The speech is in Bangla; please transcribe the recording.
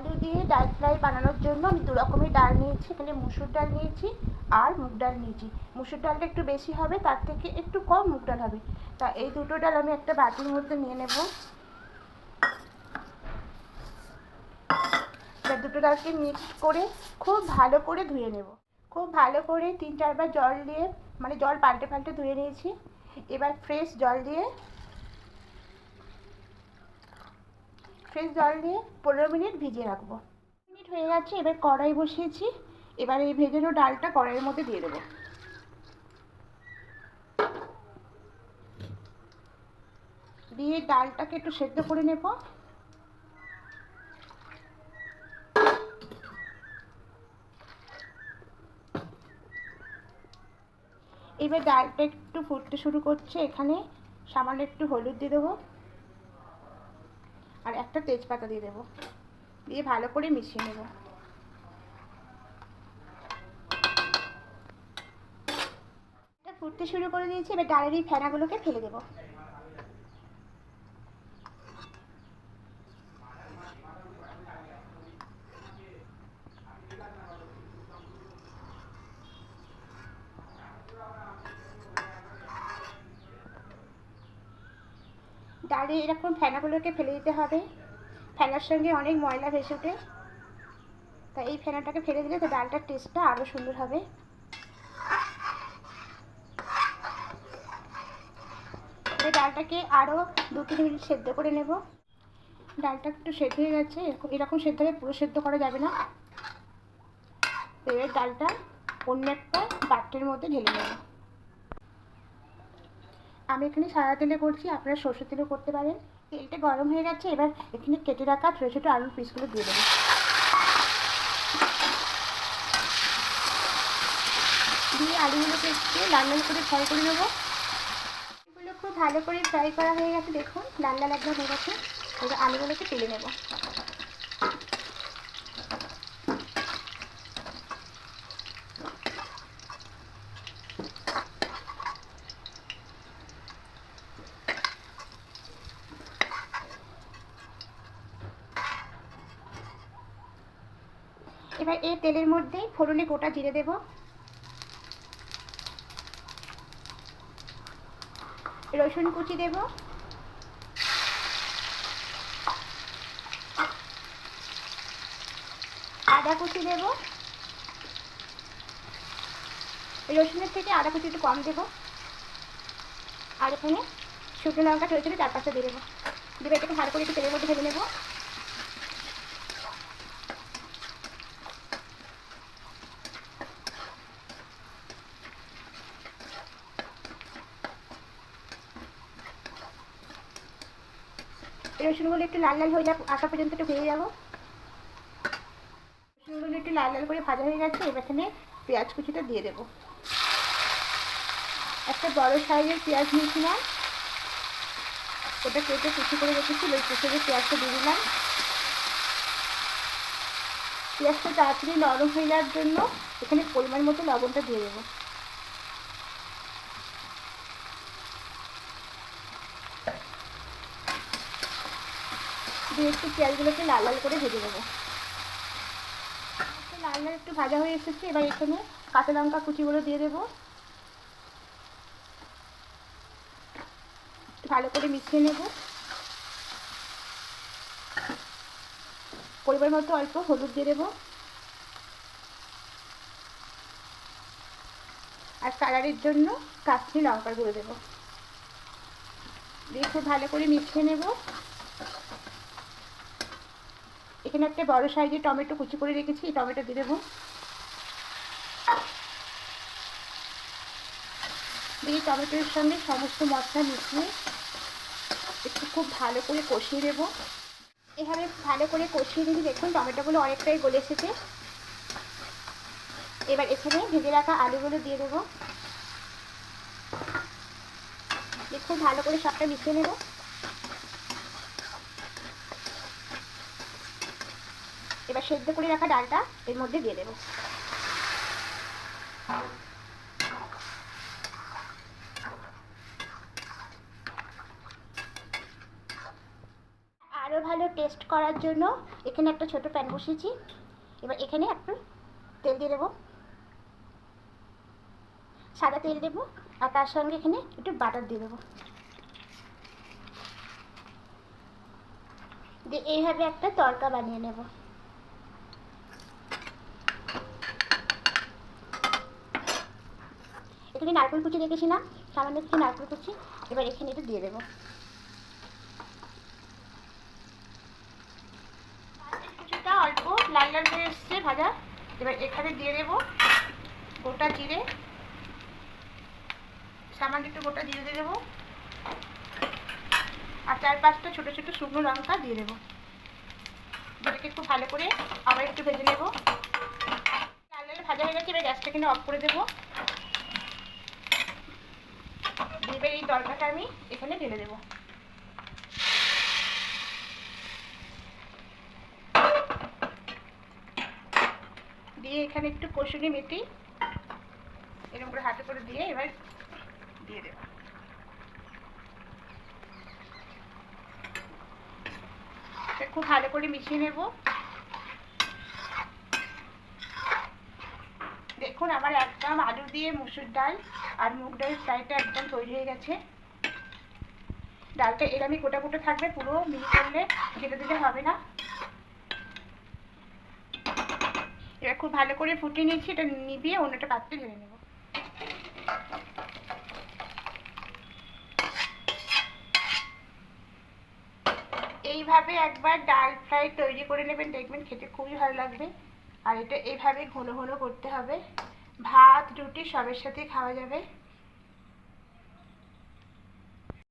আলু দিয়ে ডাল ফ্রাই বানানোর জন্য আমি দু রকমের ডাল নিয়েছি। এখানে মুসুর ডাল নিয়েছি আর মুগ ডাল নিয়েছি। মুসুর ডালটা একটু বেশি হবে, তার থেকে একটু কম মুগ ডাল হবে। তা এই দুটো ডাল আমি একটা বাটির মধ্যে নিয়ে নেব। এবার দুটো ডালকে মিক্স করে খুব ভালো করে ধুয়ে নেব। খুব ভালো করে তিন চারবার জল দিয়ে মানে জল পাল্টে পাল্টে ধুয়ে নিয়েছি। এবার ফ্রেশ জল দিয়ে ফ্রেশ জল দিয়ে পনেরো মিনিট ভিজিয়ে রাখব। মিনিট হয়ে গেছে এবার কড়াই বসিয়েছি। এবার এই ভেজানো ডালটা কড়াইয়ের মধ্যে দিয়ে দেবো। দিয়ে ডালটাকে একটু সেদ্ধ করে নেব। এবার ডালটা একটু ফুটতে শুরু করছে, এখানে সামান্য একটু হলুদ দিয়ে দেবো। আর একটা তেজপাতা দিয়ে দেবো। দিয়ে ভালো করে মিশিয়ে নেব। ফুটতে শুরু করে দিয়েছি, এবার ডালের এই ফেনাগুলোকে ফেলে দেবো। ডালে এরকম ফেনাগুলোকে ফেলে দিতে হবে। ফেনার সঙ্গে অনেক ময়লা ভেসে ওঠে তাই এই ফেনাটাকে ফেলে দিলে তো ডালটার টেস্টটা আরও সুন্দর হবে। ডালটাকে আরও দু তিন মিনিট সেদ্ধ করে নেব। ডালটা একটু সেদ্ধ হয়ে গেছে। এরকম- এরকম সেদ্ধ হলে পুরো সেদ্ধ করা যাবে না। তো এবার ডালটা অন্য একটা পাত্রের মধ্যে ঢেলে নেব। আমি এখানে সাদা তেলে করছি, আপনারা সর্ষের তেলেও করতে পারেন। তেলটা গরম হয়ে গেছে, এবার এখানে কেটে রাখা ছোটো ছোটো আলুর পিসগুলো দিয়ে দেবো। দিয়ে আলুগুলোকে একটু লাল লাল করে ফ্রাই করে নেব। এগুলো খুব ভালো করে ফ্রাই করা হয়ে গেছে, দেখুন, লাল লাল একদম হয়ে গেছে। এবার আলুগুলোকে তুলে নেব। এবার এই তেলের মধ্যেই ফোড়নে গোটা জিরে দেব। রসুন কুচি দেব। আদা কুচি দেব। রসুনের থেকে আদা কুচি একটু কম দেবো। আর এখানে শুকনো লঙ্কা, ছোটো ছোটো চার পাঁচটা দিয়ে দেবো। দিয়ে এটাকে ভালো করে একটু তেলের মধ্যে ফেলে নেব। রসুনগুলো একটু লাল লাল হয়ে যাক, আসা পর্যন্ত একটু ভেজে যাব রসুনগুলো একটু লাল লাল করে ভাজা হয়ে গেছে, এবার এখানে পেঁয়াজ কুচিটা দিয়ে দেবো। একটা বড় সাইজের পেঁয়াজ নিয়েছিলাম। ওটা কেটে কুচি করে রেখেছিল ওই কুচি পেঁয়াজটা দিয়ে দিলাম। পেঁয়াজটা তাড়াতাড়ি নরম হয়ে যাওয়ার জন্য এখানে পরিমাণ মতো লবণটা দিয়ে দেবো। দিয়ে একটু পেঁয়াজগুলোকে লাল লাল করে ভেজে দেবো লাল লাল একটু ভাজা হয়ে এসেছে, এবার এখানে কাঁচা লঙ্কা কুচিগুলো দিয়ে দেবো। ভালো করে মিশিয়ে নেব। পরিমাণ মতো অল্প হলুদ দিয়ে দেবো। আর কালারের জন্য কাশ্মীর লঙ্কার গুঁড়ো দেবো। দিয়ে খুব ভালো করে মিশিয়ে নেব। এখানে একটা বড় সাইজের টমেটো কুচি করে রেখেছি, এই টমেটো দিয়ে দেবো। দিয়ে টমেটোর সঙ্গে সমস্ত মশলা মিশিয়ে একটু খুব ভালো করে কষিয়ে দেবো। এভাবে ভালো করে কষিয়ে দিলে দেখুন টমেটোগুলো অনেকটাই গলে এসেছে। এবার এখানে ভেজে রাখা আলুগুলো দিয়ে দেবো। দিয়ে খুব ভালো করে সবটা মিশিয়ে নেব। এবার সেদ্ধ করে রাখা ডালটা এর মধ্যে দিয়ে দেবো। আরও ভালো টেস্ট করার জন্য এখানে একটা ছোট প্যান বসিয়েছি। এবার এখানে একটু তেল দিয়ে দেবো। সাদা তেল দেবো আর তার সঙ্গে এখানে একটু বাটার দিয়ে দেবো। দিয়ে এইভাবে একটা তড়কা বানিয়ে নেব। এখানে নারকেল কুচি রেখেছিলাম সামান্য কিছু নারকেল কুচি, এবার এখানে একটু দিয়ে দেবো। অল্প লাল লাল হয়ে এসছে ভাজা, এবার এখানে দিয়ে দেবো গোটা জিরে। সামান্য একটু গোটা জিরে দিয়ে দেবো। আর চার পাঁচটা ছোটো ছোটো শুকনো লঙ্কা দিয়ে দেবো। এটাকে একটু ভালো করে আবার একটু ভেজে নেব। লাল লাল ভাজা হয়ে গেছে, এবার গ্যাসটা কিনে অফ করে দেবো। এবার এই তরকাটা আমি এখানে ঢেলে দেবো। দিয়ে এখানে একটু কষুরি মেটি এরকম করে হাতে করে দিয়ে এবার দিয়ে দেবো। খুব ভালো করে মিশিয়ে নেব। দেখুন, আমার একদম আলু দিয়ে মুসুর ডাল আর মুগ ডাল ফ্রাইটা একদম তৈরি হয়ে গেছে। ডালটা এরমই গোটা গোটা থাকবে, পুরো মিহি করলে ঘেটে দিলে হবে না। এবার খুব ভালো করে ফুটিয়ে নিয়েছি, এটা নিবিয়ে অন্যটা পাত্রে ঢেলে নেব। এইভাবে একবার ডাল ফ্রাই তৈরি করে নেবেন, দেখবেন খেতে খুবই ভালো লাগবে। আর এটা এইভাবে ঘন ঘন করতে হবে। ভাত রুটি সবের সাথেই খাওয়া যাবে।